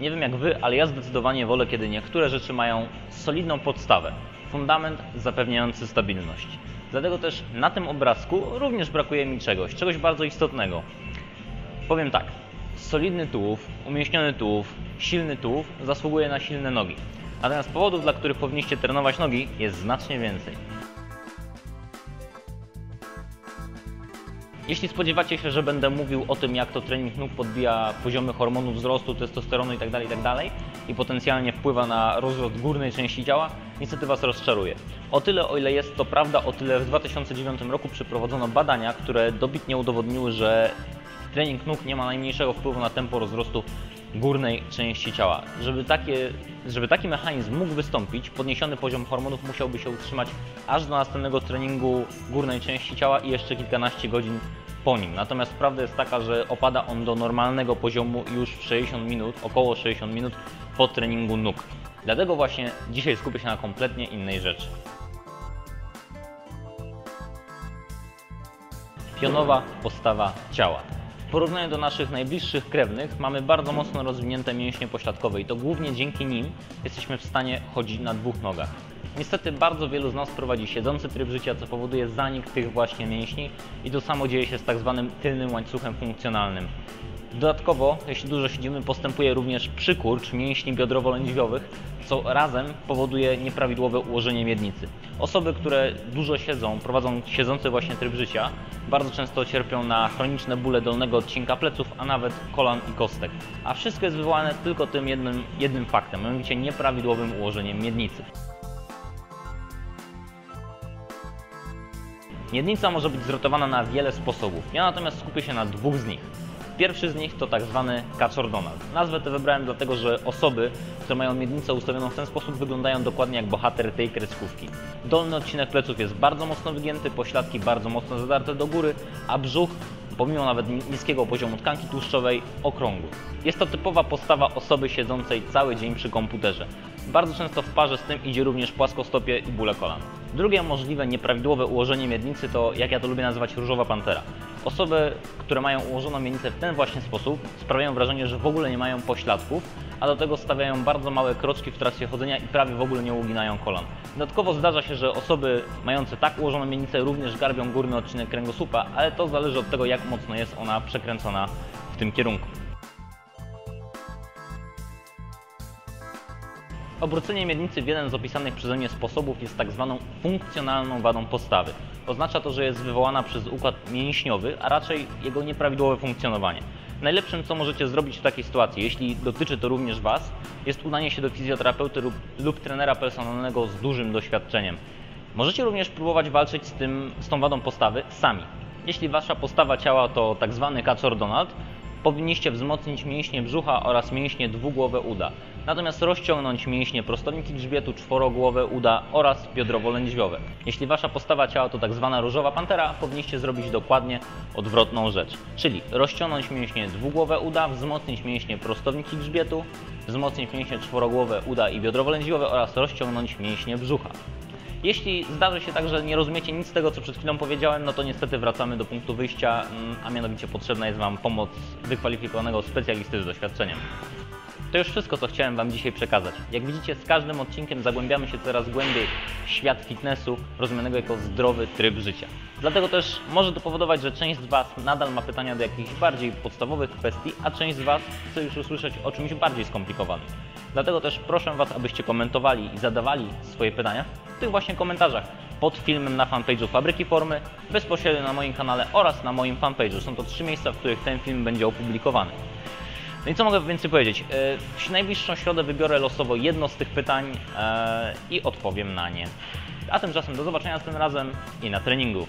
Nie wiem jak Wy, ale ja zdecydowanie wolę, kiedy niektóre rzeczy mają solidną podstawę, fundament zapewniający stabilność. Dlatego też na tym obrazku również brakuje mi czegoś, czegoś bardzo istotnego. Powiem tak, solidny tułów, umięśniony tułów, silny tułów zasługuje na silne nogi. Natomiast powodów, dla których powinniście trenować nogi jest znacznie więcej. Jeśli spodziewacie się, że będę mówił o tym, jak to trening nóg podbija poziomy hormonów wzrostu, testosteronu itd., itd. i potencjalnie wpływa na rozrost górnej części ciała, niestety Was rozczaruję. O tyle, o ile jest to prawda, o tyle w 2009 roku przeprowadzono badania, które dobitnie udowodniły, że trening nóg nie ma najmniejszego wpływu na tempo rozrostu górnej części ciała. Żeby, takie, żeby taki mechanizm mógł wystąpić, podniesiony poziom hormonów musiałby się utrzymać aż do następnego treningu górnej części ciała i jeszcze kilkanaście godzin po nim. Natomiast prawda jest taka, że opada on do normalnego poziomu już w 60 minut, około 60 minut po treningu nóg. Dlatego właśnie dzisiaj skupię się na kompletnie innej rzeczy. Pionowa postawa ciała. W porównaniu do naszych najbliższych krewnych mamy bardzo mocno rozwinięte mięśnie pośladkowe i to głównie dzięki nim jesteśmy w stanie chodzić na dwóch nogach. Niestety bardzo wielu z nas prowadzi siedzący tryb życia, co powoduje zanik tych właśnie mięśni i to samo dzieje się z tak zwanym tylnym łańcuchem funkcjonalnym. Dodatkowo, jeśli dużo siedzimy, postępuje również przykurcz mięśni biodrowo-lędźwiowych, co razem powoduje nieprawidłowe ułożenie miednicy. Osoby, które dużo siedzą, prowadzą siedzący właśnie tryb życia, bardzo często cierpią na chroniczne bóle dolnego odcinka pleców, a nawet kolan i kostek. A wszystko jest wywołane tylko tym jednym, jednym faktem, mianowicie nieprawidłowym ułożeniem miednicy. Miednica może być zrotowana na wiele sposobów. Ja natomiast skupię się na dwóch z nich. Pierwszy z nich to tak zwany kaczor Donald. Nazwę tę wybrałem dlatego, że osoby, które mają miednicę ustawioną w ten sposób wyglądają dokładnie jak bohater tej kreskówki. Dolny odcinek pleców jest bardzo mocno wygięty, pośladki bardzo mocno zadarte do góry, a brzuch pomimo nawet niskiego poziomu tkanki tłuszczowej, okrągły. Jest to typowa postawa osoby siedzącej cały dzień przy komputerze. Bardzo często w parze z tym idzie również płaskostopie i bóle kolan. Drugie możliwe nieprawidłowe ułożenie miednicy to, jak ja to lubię nazywać, różowa pantera. Osoby, które mają ułożoną miednicę w ten właśnie sposób, sprawiają wrażenie, że w ogóle nie mają pośladków, a do tego stawiają bardzo małe kroczki w trakcie chodzenia i prawie w ogóle nie uginają kolan. Dodatkowo zdarza się, że osoby mające tak ułożoną miednicę również garbią górny odcinek kręgosłupa, ale to zależy od tego, jak mocno jest ona przekręcona w tym kierunku. Obrócenie miednicy w jeden z opisanych przeze mnie sposobów jest tak zwaną funkcjonalną wadą postawy. Oznacza to, że jest wywołana przez układ mięśniowy, a raczej jego nieprawidłowe funkcjonowanie. Najlepszym, co możecie zrobić w takiej sytuacji, jeśli dotyczy to również Was, jest udanie się do fizjoterapeuty lub, lub trenera personalnego z dużym doświadczeniem. Możecie również próbować walczyć z, tym, z tą wadą postawy sami. Jeśli Wasza postawa ciała to tak zwany Donald, powinniście wzmocnić mięśnie brzucha oraz mięśnie dwugłowe uda. Natomiast rozciągnąć mięśnie prostowniki grzbietu, czworogłowe uda oraz biodrowo-lędźwiowe. Jeśli Wasza postawa ciała to tak zwana różowa pantera, powinniście zrobić dokładnie odwrotną rzecz. Czyli rozciągnąć mięśnie dwugłowe uda, wzmocnić mięśnie prostowniki grzbietu, wzmocnić mięśnie czworogłowe uda i biodrowo-lędźwiowe oraz rozciągnąć mięśnie brzucha. Jeśli zdarzy się tak, że nie rozumiecie nic z tego, co przed chwilą powiedziałem, no to niestety wracamy do punktu wyjścia, mm, a mianowicie potrzebna jest Wam pomoc wykwalifikowanego specjalisty z doświadczeniem. To już wszystko, co chciałem Wam dzisiaj przekazać. Jak widzicie, z każdym odcinkiem zagłębiamy się coraz głębiej w świat fitnessu, rozumianego jako zdrowy tryb życia. Dlatego też może to powodować, że część z Was nadal ma pytania do jakichś bardziej podstawowych kwestii, a część z Was chce już usłyszeć o czymś bardziej skomplikowanym. Dlatego też proszę Was, abyście komentowali i zadawali swoje pytania w tych właśnie komentarzach pod filmem na fanpage'u Fabryki Formy, bezpośrednio na moim kanale oraz na moim fanpage'u. Są to trzy miejsca, w których ten film będzie opublikowany. No i co mogę więcej powiedzieć? E, w najbliższą środę wybiorę losowo jedno z tych pytań e, i odpowiem na nie. A tymczasem do zobaczenia tym razem i na treningu.